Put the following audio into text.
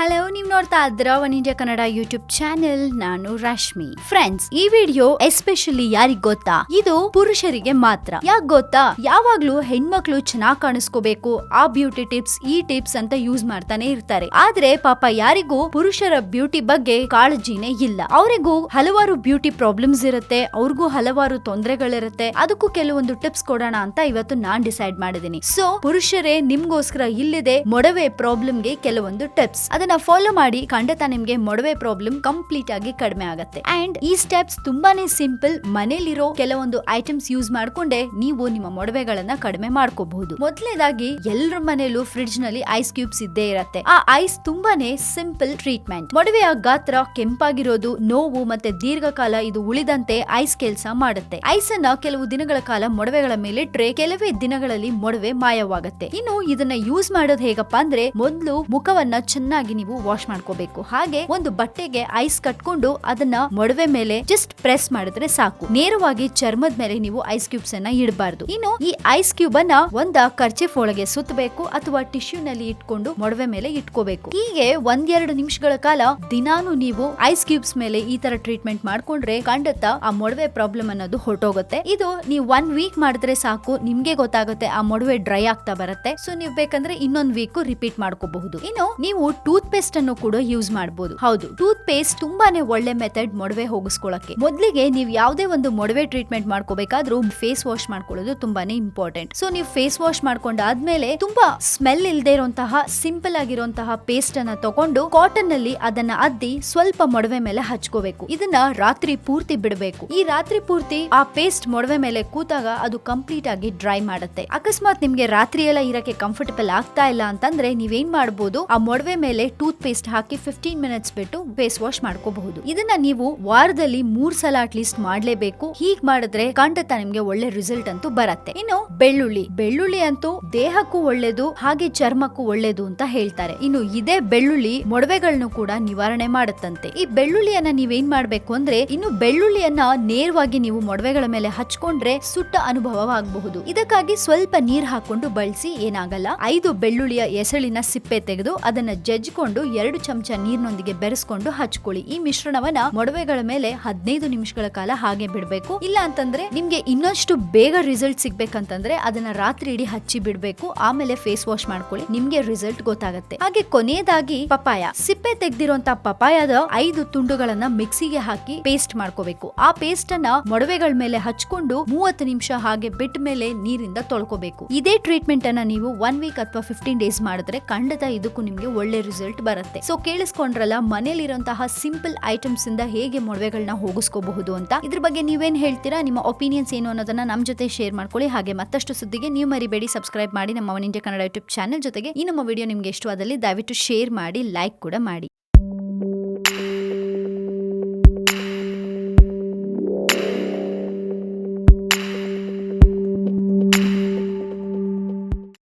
Hello ನೀವು ನೋಡ್ತಾ ಇದ್ರ One India Kannada YouTube channel ನಾನು ರಶ್ಮಿ. ಫ್ರೆಂಡ್ಸ್ ಈ ವಿಡಿಯೋ ಎಸ್ಪೆಷಲಿ ಯಾರಿಗ್ ಗೊತ್ತಾ? ಇದು ಪುರುಷರಿಗೆ ಮಾತ್ರ. ಯಾಕ್ ಗೊತ್ತಾ? ಯಾವಾಗ್ಲೂ ಹೆಣ್ಮಕ್ಳು ಚೆನ್ನಾಗಿ ಕಾಣಿಸ್ಕೋಬೇಕು. ಆ ಬ್ಯೂಟಿ ಟಿಪ್ಸ್ ಈ ಟಿಪ್ಸ್ ಅಂತ ಯೂಸ್ ಮಾಡ್ತಾನೆ ಇರ್ತಾರೆ. ಆದ್ರೆ ಪಾಪ ಯಾರಿಗೂ ಪುರುಷರ ಬ್ಯೂಟಿ ಬಗ್ಗೆ ಕಾಳಜಿನೇ ಇಲ್ಲ. ಅವರಿಗೂ ಹಲವಾರು ಬ್ಯೂಟಿ ಪ್ರಾಬ್ಲಮ್ಸ್ ಇರುತ್ತೆ. ಅವ್ರಿಗೂ ಹಲವಾರು ತೊಂದರೆಗಳಿರುತ್ತೆ. ಅದಕ್ಕೂ ಕೆಲವೊಂದು ಟಿಪ್ಸ್ ಕೊಡೋಣ ಅಂತ ಇವತ್ತು ನಾನ್ ಡಿಸೈಡ್ ಮಾಡಿದೀನಿ. ಸೊ ಪುರುಷರೇ, ನಿಮ್ಗೋಸ್ಕರ ಇಲ್ಲಿದೆ ಮೊಡವೆ ಪ್ರಾಬ್ಲಮ್ಗೆ ಕೆಲವೊಂದು ಟಿಪ್ಸ್ ಅದನ್ನ ಫಾಲೋ ಮಾಡಿ ಖಂಡಿತ ನಿಮ್ಗೆ ಮೊಡವೆ ಪ್ರಾಬ್ಲಮ್ ಕಂಪ್ಲೀಟ್ ಆಗಿ ಕಡಿಮೆ ಆಗುತ್ತೆ. ಅಂಡ್ ಈ ಸ್ಟೆಪ್ಸ್ ತುಂಬಾನೇ ಸಿಂಪಲ್ ಮನೇಲಿರೋ ಕೆಲವೊಂದು ಐಟಮ್ಸ್ ಯೂಸ್ ಮಾಡ್ಕೊಂಡೆ ನೀವು ನಿಮ್ಮ ಮೊಡವೆಗಳನ್ನ ಕಡಿಮೆ ಮಾಡ್ಕೋಬಹುದು. ಮೊದಲನೇದಾಗಿ ಎಲ್ಲರ ಮನೆಯಲ್ಲೂ ಫ್ರಿಡ್ಜ್ನಲ್ಲಿ ಐಸ್ ಕ್ಯೂಬ್ಸ್ ಇದ್ದೇ ಇರುತ್ತೆ. ಆ ಐಸ್ ತುಂಬಾನೇ ಸಿಂಪಲ್ ಟ್ರೀಟ್ಮೆಂಟ್ ಮೊಡವೆಯ ಗಾತ್ರ ಕೆಂಪಾಗಿರೋದು, ನೋವು ಮತ್ತೆ ದೀರ್ಘಕಾಲ ಇದು ಉಳಿದಂತೆ ಐಸ್ ಕೆಲಸ ಮಾಡುತ್ತೆ. ಐಸ್ ಅನ್ನ ಕೆಲವು ದಿನಗಳ ಕಾಲ ಮೊಡವೆಗಳ ಮೇಲೆ ಇಟ್ರೆ ಕೆಲವೇ ದಿನಗಳಲ್ಲಿ ಮೊಡವೆ ಮಾಯವಾಗುತ್ತೆ. ಇನ್ನು ಇದನ್ನ ಯೂಸ್ ಮಾಡೋದು ಹೇಗಪ್ಪ ಅಂದ್ರೆ ಮೊದಲು ಮುಖವನ್ನ ಚೆನ್ನಾಗಿ ನೀವು ವಾಶ್ ಮಾಡ್ಕೋಬೇಕು. ಹಾಗೆ ಒಂದು ಬಟ್ಟೆಗೆ ಐಸ್ ಕಟ್ಕೊಂಡು ಅದನ್ನ ಮೊಡವೆ ಮೇಲೆ ಜಸ್ಟ್ ಪ್ರೆಸ್ ಮಾಡಿದ್ರೆ ಸಾಕು. ನೇರವಾಗಿ ಚರ್ಮದ ಮೇಲೆ ನೀವು ಐಸ್ ಕ್ಯೂಬ್ಸ್ ಅನ್ನ ಇಡಬಾರ್ದು. ಇನ್ನು ಈ ಐಸ್ ಕ್ಯೂಬ್ ಅನ್ನ ಒಂದ ಕರ್ಚಿಫ್ ಒಳಗೆ ಸುತ್ತಬೇಕು ಅಥವಾ ಟಿಶ್ಯೂ ನಲ್ಲಿ ಇಟ್ಕೊಂಡು ಮೊಡವೆ ಮೇಲೆ ಇಟ್ಕೋಬೇಕು. ಹೀಗೆ ಒಂದೆರಡು ನಿಮಿಷಗಳ ಕಾಲ ದಿನಾನು ನೀವು ಐಸ್ ಕ್ಯೂಬ್ಸ್ ಮೇಲೆ ಈ ತರ ಟ್ರೀಟ್ಮೆಂಟ್ ಮಾಡ್ಕೊಂಡ್ರೆ ಖಂಡಿತ ಆ ಮೊಡವೆ ಪ್ರಾಬ್ಲಮ್ ಅನ್ನೋದು ಹೊರಟೋಗುತ್ತೆ. ಇದು ನೀವು ಒನ್ ವೀಕ್ ಮಾಡಿದ್ರೆ ಸಾಕು. ನಿಮ್ಗೆ ಗೊತ್ತಾಗುತ್ತೆ ಆ ಮೊಡವೆ ಡ್ರೈ ಆಗ್ತಾ ಬರುತ್ತೆ. ಸೊ ನೀವು ಬೇಕಂದ್ರೆ ಇನ್ನೊಂದ್ ವೀಕ್ ರಿಪೀಟ್ ಮಾಡ್ಕೋಬಹುದು. ಇನ್ನು ನೀವು ಟೂತ್ ಪೇಸ್ಟ್ ಅನ್ನು ಕೂಡ ಯೂಸ್ ಮಾಡಬಹುದು ಹೌದು ಟೂತ್ ಪೇಸ್ಟ್ ತುಂಬಾನೇ ಒಳ್ಳೆ ಮೆಥಡ್ ಮೊಡವೆ ಹೋಗಿಸ್ಕೊಳ್ಳಕ್ಕೆ ಮೊದಲಿಗೆ ನೀವು ಯಾವುದೇ ಒಂದು ಮೊಡವೆ ಟ್ರೀಟ್ಮೆಂಟ್ ಮಾಡ್ಕೋಬೇಕಾದ್ರೂ ಫೇಸ್ ವಾಶ್ ಮಾಡ್ಕೊಳ್ಳೋದು ತುಂಬಾನೇ ಇಂಪಾರ್ಟೆಂಟ್ ಸೊ ನೀವು ಫೇಸ್ ವಾಶ್ ಮಾಡ್ಕೊಂಡಾದ್ಮೇಲೆ ತುಂಬಾ ಸ್ಮೆಲ್ ಇಲ್ಲದೆ ಇರುವಂತಹ ಸಿಂಪಲ್ ಆಗಿರುವಂತಹ ಪೇಸ್ಟ್ ಅನ್ನ ತಗೊಂಡು ಕಾಟನ್ನಲ್ಲಿ ಅದನ್ನ ಅದ್ದಿ ಸ್ವಲ್ಪ ಮೊಡವೆ ಮೇಲೆ ಹಚ್ಕೋಬೇಕು. ಇದನ್ನ ರಾತ್ರಿ ಪೂರ್ತಿ ಬಿಡಬೇಕು. ಈ ರಾತ್ರಿ ಪೂರ್ತಿ ಆ ಪೇಸ್ಟ್ ಮೊಡವೆ ಮೇಲೆ ಕೂತಾಗ ಅದು ಕಂಪ್ಲೀಟ್ ಆಗಿ ಡ್ರೈ ಮಾಡುತ್ತೆ. ಅಕಸ್ಮಾತ್ ನಿಮ್ಗೆ ರಾತ್ರಿ ಎಲ್ಲ ಇರಕ್ಕೆ ಕಂಫರ್ಟಬಲ್ ಆಗ್ತಾ ಇಲ್ಲ ಅಂತಂದ್ರೆ ನೀವೇನ್ ಮಾಡಬಹುದು ಆ ಮೊಡವೆ ಮೇಲೆ ಟೂತ್ ಪೇಸ್ಟ್ ಹಾಕಿ ಫಿಫ್ಟೀನ್ ಮಿನಿಟ್ಸ್ ಬಿಟ್ಟು ಫೇಸ್ ವಾಶ್ ಮಾಡ್ಕೋಬಹುದು. ಇದನ್ನ ನೀವು ವಾರದಲ್ಲಿ ಮೂರ್ ಸಲ ಅಟ್ ಲೀಸ್ಟ್ ಮಾಡ್ಲೇಬೇಕು. ಹೀಗ್ ಮಾಡಿದ್ರೆ ಖಂಡಿತ ನಿಮ್ಗೆ ಒಳ್ಳೆ ರಿಸಲ್ಟ್ ಅಂತೂ ಬರತ್ತೆ. ಇನ್ನು ಬೆಳ್ಳುಳ್ಳಿ. ಬೆಳ್ಳುಳ್ಳಿ ಅಂತೂ ದೇಹಕ್ಕೂ ಒಳ್ಳೇದು, ಹಾಗೆ ಚರ್ಮಕ್ಕೂ ಒಳ್ಳೇದು ಅಂತ ಹೇಳ್ತಾರೆ. ಇನ್ನು ಇದೇ ಬೆಳ್ಳುಳ್ಳಿ ಮೊಡವೆಗಳನ್ನು ಕೂಡ ನಿವಾರಣೆ ಮಾಡುತ್ತಂತೆ. ಈ ಬೆಳ್ಳುಳ್ಳಿಯನ್ನ ನೀವೇನ್ ಮಾಡ್ಬೇಕು ಅಂದ್ರೆ, ಇನ್ನು ಬೆಳ್ಳುಳ್ಳಿಯನ್ನ ನೇರವಾಗಿ ನೀವು ಮೊಡವೆಗಳ ಮೇಲೆ ಹಚ್ಕೊಂಡ್ರೆ ಸುಟ್ಟ ಅನುಭವವಾಗಬಹುದು. ಇದಕ್ಕಾಗಿ ಸ್ವಲ್ಪ ನೀರ್ ಹಾಕೊಂಡು ಬಳಸಿ ಏನಾಗಲ್ಲ. ಐದು ಬೆಳ್ಳುಳ್ಳಿಯ ಎಸಳಿನ ಸಿಪ್ಪೆ ತೆಗೆದು ಅದನ್ನ ಎರಡು ಚಮಚ ನೀರಿನೊಂದಿಗೆ ಬೆರೆಸ್ಕೊಂಡು ಹಚ್ಕೊಳ್ಳಿ. ಈ ಮಿಶ್ರಣವನ್ನ ಮೊಡವೆಗಳ ಮೇಲೆ ಹದಿನೈದು ನಿಮಿಷಗಳ ಕಾಲ ಹಾಗೆ ಬಿಡಬೇಕು. ಇಲ್ಲ ಅಂತಂದ್ರೆ ನಿಮ್ಗೆ ಇನ್ನಷ್ಟು ಬೇಗ ರಿಸಲ್ಟ್ ಸಿಗ್ಬೇಕಂತಂದ್ರೆ ಅದನ್ನ ರಾತ್ರಿ ಇಡೀ ಹಚ್ಚಿ ಬಿಡಬೇಕು. ಆಮೇಲೆ ಫೇಸ್ ವಾಶ್ ಮಾಡ್ಕೊಳ್ಳಿ. ನಿಮ್ಗೆ ರಿಸಲ್ಟ್ ಗೊತ್ತಾಗುತ್ತೆ. ಹಾಗೆ ಕೊನೆಯದಾಗಿ ಪಪಾಯ ಸಿಪ್ಪೆ ತೆಗ್ದಿರುವಂತ ಪಪಾಯದ ಐದು ತುಂಡುಗಳನ್ನ ಮಿಕ್ಸಿಗೆ ಹಾಕಿ ಪೇಸ್ಟ್ ಮಾಡ್ಕೋಬೇಕು. ಆ ಪೇಸ್ಟ್ ಅನ್ನ ಮೊಡವೆಗಳ ಮೇಲೆ ಹಚ್ಕೊಂಡು ಮೂವತ್ತು ನಿಮಿಷ ಹಾಗೆ ಬಿಟ್ಟ ಮೇಲೆ ನೀರಿಂದ ತೊಳ್ಕೋಬೇಕು. ಇದೇ ಟ್ರೀಟ್ಮೆಂಟ್ ಅನ್ನ ನೀವು ಒನ್ ವೀಕ್ ಅಥವಾ ಫಿಫ್ಟೀನ್ ಡೇಸ್ ಮಾಡಿದ್ರೆ ಖಂಡಿತ ಇದಕ್ಕೂ ನಿಮ್ಗೆ ಒಳ್ಳೆ ರಿಸಲ್ಟ್ ಬರುತ್ತೆ. ಸೊ ಕೇಳಿಸ್ಕೊಂಡ್ರಲ್ಲ ಮನೇಲಿರುವಂತಹ ಸಿಂಪಲ್ ಐಟಮ್ಸ್ ಇಂದ ಹೇಗೆ ಮೊಡವೆಗಳನ್ನ ಹೋಗಿಸ್ಕೋಬಹುದು ಅಂತ. ಇದ್ರ ಬಗ್ಗೆ ನೀವೇನ್ ಹೇಳ್ತೀರಾ? ನಿಮ್ಮ ಒಪಿನಿಯನ್ಸ್ ಏನು ಅನ್ನೋದನ್ನ ನಮ್ ಜೊತೆ ಶೇರ್ ಮಾಡ್ಕೊಳ್ಳಿ. ಹಾಗೆ ಮತ್ತಷ್ಟು ಸುದ್ದಿಗೆ ನೀವು ಮರಿಬೇಡಿ. ಸಬ್ಸ್ಕ್ರೈಬ್ ಮಾಡಿ ನಮ್ಮ One India Kannada YouTube channel ಜೊತೆಗೆ ಈ ನಮ್ಮ ವಿಡಿಯೋ ನಿಮ್ಗೆ ಇಷ್ಟವಾದಲ್ಲಿ ದಯವಿಟ್ಟು ಶೇರ್ ಮಾಡಿ, ಲೈಕ್ ಕೂಡ ಮಾಡಿ.